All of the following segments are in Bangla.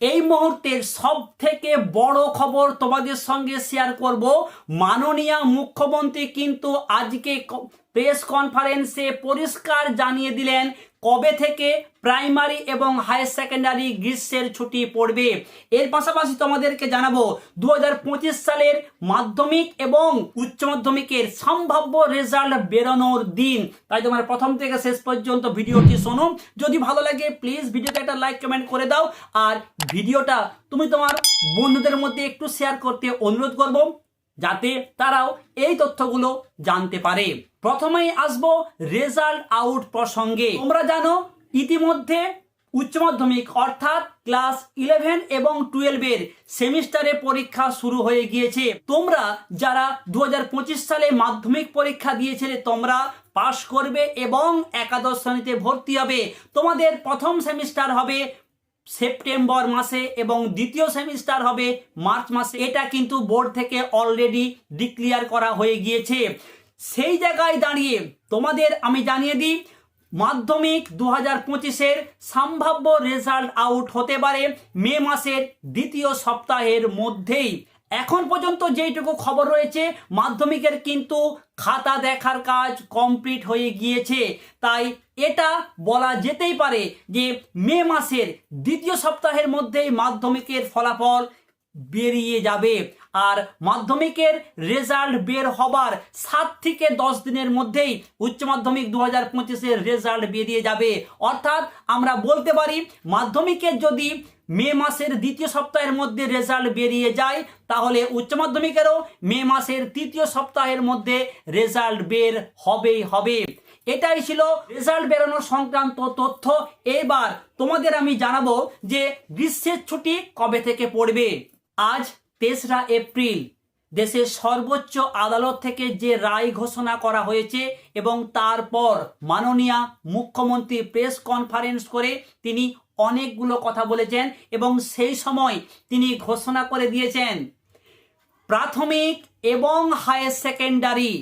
এই মুহূর্তের সব থেকে বড় খবর তোমাদের সঙ্গে শেয়ার করব। মাননীয় মুখ্যমন্ত্রী কিন্তু আজকে প্রেস কনফারেন্সে পরিষ্কার জানিয়ে দিলেন কবে থেকে প্রাইমারি এবং হায়ার সেকেন্ডারি গ্রীষ্মের ছুটি পড়বে? এর পাশাপাশি তোমাদেরকে জানাব দু হাজার পঁচিশ সালের মাধ্যমিক এবং উচ্চ মাধ্যমিকের সম্ভাব্য রেজাল্ট বেরোনোর দিন। তাই তোমার প্রথম থেকে শেষ পর্যন্ত ভিডিওটি শোনো। যদি ভালো লাগে, প্লিজ ভিডিওতে একটা লাইক, কমেন্ট করে দাও। আর ভিডিওটা তুমি তোমার বন্ধুদের মধ্যে একটু শেয়ার করতে অনুরোধ করব। যাতে তারাও এই তথ্যগুলো জানতে পারে। প্রথমেই আসব রেজাল্ট আউট প্রসঙ্গে। তোমরা জানো, ইতিমধ্যে উচ্চ মাধ্যমিক অর্থাৎ ক্লাস ইলেভেন এবং টুয়েলভের সেমিস্টারে পরীক্ষা শুরু হয়ে গিয়েছে। তোমরা যারা দু হাজার পঁচিশ সালে মাধ্যমিক পরীক্ষা দিয়েছিলে, তোমরা পাশ করবে এবং একাদশ শ্রেণীতে ভর্তি হবে। তোমাদের প্রথম সেমিস্টার হবে সেপ্টেম্বর মাসে এবং দ্বিতীয় সেমিস্টার হবে মার্চ মাসে। এটা কিন্তু বোর্ড থেকে অলরেডি ডিক্লিয়ার করা হয়ে গিয়েছে। সেই জায়গায় দাঁড়িয়ে তোমাদের আমি জানিয়ে দিই, মাধ্যমিক দু হাজার পঁচিশের সম্ভাব্য রেজাল্ট আউট হতে পারে মে মাসের দ্বিতীয় সপ্তাহের মধ্যেই। এখন পর্যন্ত যেইটুকু খবর রয়েছে, মাধ্যমিকের কিন্তু খাতা দেখার কাজ কমপ্লিট হয়ে গিয়েছে। তাই এটা বলা যেতেই পারে যে মে মাসের দ্বিতীয় সপ্তাহের মধ্যেই মাধ্যমিকের ফলাফল বেরিয়ে যাবে। আর মাধ্যমিকের রেজাল্ট বের হবার সাত থেকে দশ দিনের মধ্যেই উচ্চ মাধ্যমিক দু হাজার পঁচিশের রেজাল্ট বেরিয়ে যাবে। অর্থাৎ আমরা বলতে পারি, মাধ্যমিকের যদি মে মাসের দ্বিতীয় সপ্তাহের মধ্যে রেজাল্ট বেরিয়ে যায়, তাহলে উচ্চ মাধ্যমিকেরও মে মাসের তৃতীয় সপ্তাহের মধ্যে রেজাল্ট বের হবেই হবে। এটাই ছিল রেজাল্ট বেরোনোর সংক্রান্ত তথ্য। এবার তোমাদের আমি জানাব যে গ্রীষ্মের ছুটি কবে থেকে পড়বে। আজ তেসরা এপ্রিল, দেশের সর্বোচ্চ আদালত থেকে যে রায় ঘোষণা করা হয়েছে এবং তারপর মাননীয় মুখ্যমন্ত্রী প্রেস কনফারেন্স করে তিনি অনেকগুলো কথা বলেছেন এবং সেই সময় তিনি ঘোষণা করে দিয়েছেন, প্রাথমিক এবং হায়ার সেকেন্ডারি।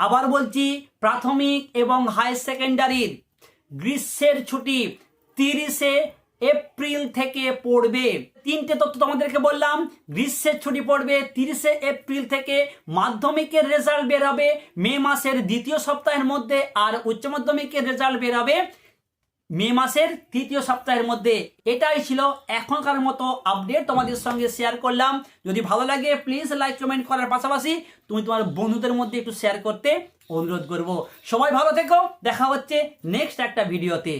আবার বলছি, প্রাথমিক এবং হায়ার সেকেন্ডারির গ্রীষ্মের ছুটি তিরিশে এপ্রিল থেকে পড়বে। তিনটে তথ্য তোমাদেরকে বললাম। গ্রীষ্মের ছুটি পড়বে, তিরিশে এপ্রিল থেকে মাধ্যমিকের রেজাল্ট বের হবে মে মাসের দ্বিতীয় সপ্তাহের মধ্যে আর উচ্চ মাধ্যমিকের রেজাল্ট বের হবে মে মাসের তৃতীয় সপ্তাহের মধ্যে। এটাই ছিল এখনকার মতো আপডেট তোমাদের সঙ্গে শেয়ার করলাম। যদি ভালো লাগে প্লিজ লাইক কমেন্ট করার পাশাপাশি তুমি তোমার বন্ধুদের মধ্যে একটু শেয়ার করতে অনুরোধ করব। সবাই ভালো থেকো, দেখা হচ্ছে নেক্সট একটা ভিডিওতে